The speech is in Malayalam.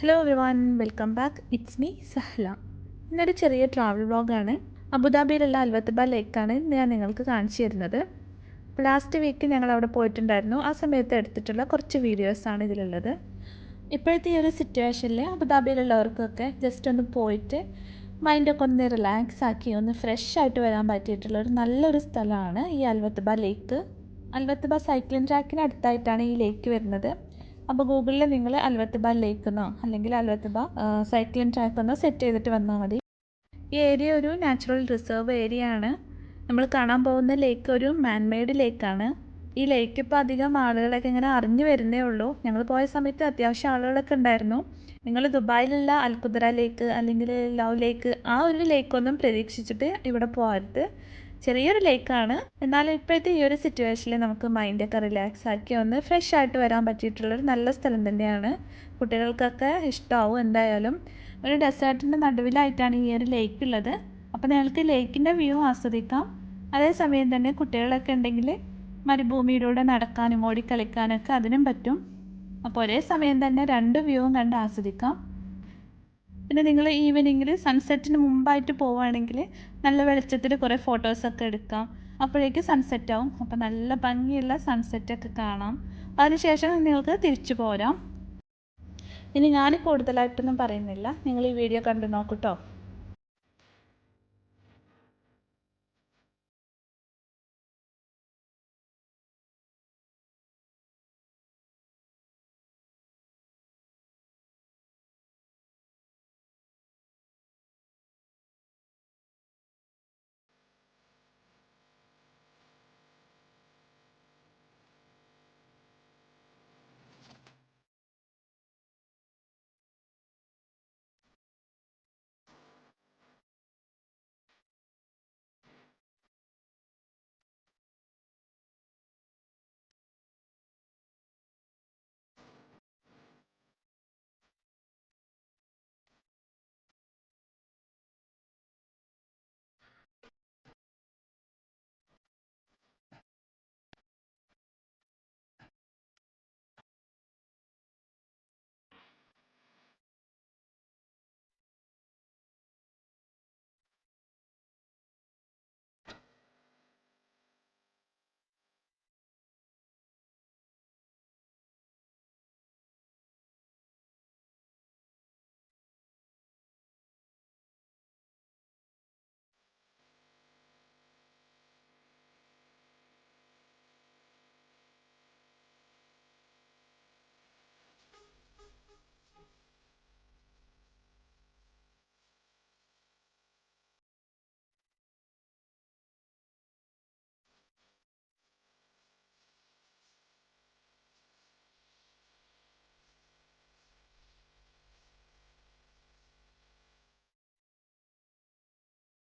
Hello everyone welcome back it's me Sahla ഇന്നൊരു ചെറിയ ട്രാവൽ വ്ളോഗാണ് അബുദാബിയിലുള്ള അൽവത്തബ ലേക്കാണ് ഞാൻ നിങ്ങൾക്ക് കാണിച്ചു തരുന്നത്. ലാസ്റ്റ് വീക്ക് ഞങ്ങൾ അവിടെ പോയിട്ടുണ്ടായിരുന്നു. ആ സമയത്ത് എടുത്തിട്ടുള്ള കുറച്ച് വീഡിയോസാണ് ഇതിലുള്ളത്. ഇപ്പോഴത്തെ ഈ ഒരു സിറ്റുവേഷനിൽ അബുദാബിയിലുള്ളവർക്കൊക്കെ ജസ്റ്റ് ഒന്ന് പോയിട്ട് മൈൻഡൊക്കെ ഒന്ന് റിലാക്സ് ആക്കി ഒന്ന് ഫ്രഷ് ആയിട്ട് വരാൻ പറ്റിയിട്ടുള്ള ഒരു നല്ലൊരു സ്ഥലമാണ് ഈ അൽവത്തബ ലേക്ക് അൽവത്തബ സൈക്ലിംഗ് ട്രാക്കിന് അടുത്തായിട്ടാണ് ഈ ലേക്ക് വരുന്നത്. അപ്പോൾ ഗൂഗിളിൽ നിങ്ങൾ അൽവത്തുബ ലേക്ക് എന്നോ അല്ലെങ്കിൽ അൽവത്തുബ ട്രാക്ക് എന്നോ സെറ്റ് ചെയ്തിട്ട് വന്നാൽ മതി. ഈ ഏരിയ ഒരു നാച്ചുറൽ റിസർവ് ഏരിയ ആണ്. നമ്മൾ കാണാൻ പോകുന്ന ലേക്ക് ഒരു മാൻമെയ്ഡ് ലേക്കാണ് ഈ ലേക്ക് ഇപ്പോൾ അധികം ആളുകളൊക്കെ ഇങ്ങനെ അറിഞ്ഞു വരുന്നേ ഉള്ളൂ. ഞങ്ങൾ പോയ സമയത്ത് അത്യാവശ്യം ആളുകളൊക്കെ ഉണ്ടായിരുന്നു. നിങ്ങൾ ദുബായിലുള്ള അൽകുദ്ര ലേക്ക് അല്ലെങ്കിൽ ലവ് ലേക്ക് ആ ഒരു ലേക്കൊന്നും പ്രതീക്ഷിച്ചിട്ട് ഇവിടെ പോകരുത് ചെറിയൊരു ലേക്കാണ് എന്നാലും ഇപ്പോഴത്തെ ഈ ഒരു സിറ്റുവേഷനിൽ നമുക്ക് മൈൻഡൊക്കെ റിലാക്സ് ആക്കി ഒന്ന് ഫ്രഷ് ആയിട്ട് വരാൻ പറ്റിയിട്ടുള്ളൊരു നല്ല സ്ഥലം തന്നെയാണ്. കുട്ടികൾക്കൊക്കെ ഇഷ്ടമാവും എന്തായാലും. ഒരു ഡെസേർട്ടിന്റെ നടുവിലായിട്ടാണ് ഈ ഒരു ലേക്ക് ഉള്ളത്. അപ്പോൾ നിങ്ങൾക്ക് ലേക്കിന്റെ വ്യൂ ആസ്വദിക്കാം. അതേസമയം തന്നെ കുട്ടികളൊക്കെ ഉണ്ടെങ്കിൽ മരുഭൂമിയിലൂടെ നടക്കാനും ഓടിക്കളിക്കാനൊക്കെ അതിനും പറ്റും. അപ്പോൾ ഒരേ സമയം തന്നെ രണ്ട് വ്യൂവും കണ്ട് ആസ്വദിക്കാം. പിന്നെ നിങ്ങൾ ഈവനിങ്ങിൽ സൺസെറ്റിന് മുമ്പായിട്ട് പോവുകയാണെങ്കിൽ നല്ല വെളിച്ചത്തിൽ കുറേ ഫോട്ടോസൊക്കെ എടുക്കാം. അപ്പോഴേക്ക് സൺസെറ്റ് ആവും. അപ്പോൾ നല്ല ഭംഗിയുള്ള സൺസെറ്റൊക്കെ കാണാം. അതിനുശേഷം നിങ്ങൾക്ക് തിരിച്ചു പോരാം. ഇനി ഞാൻ കൂടുതലായിട്ടൊന്നും പറയുന്നില്ല. നിങ്ങൾ ഈ വീഡിയോ കണ്ടു നോക്കൂട്ടോ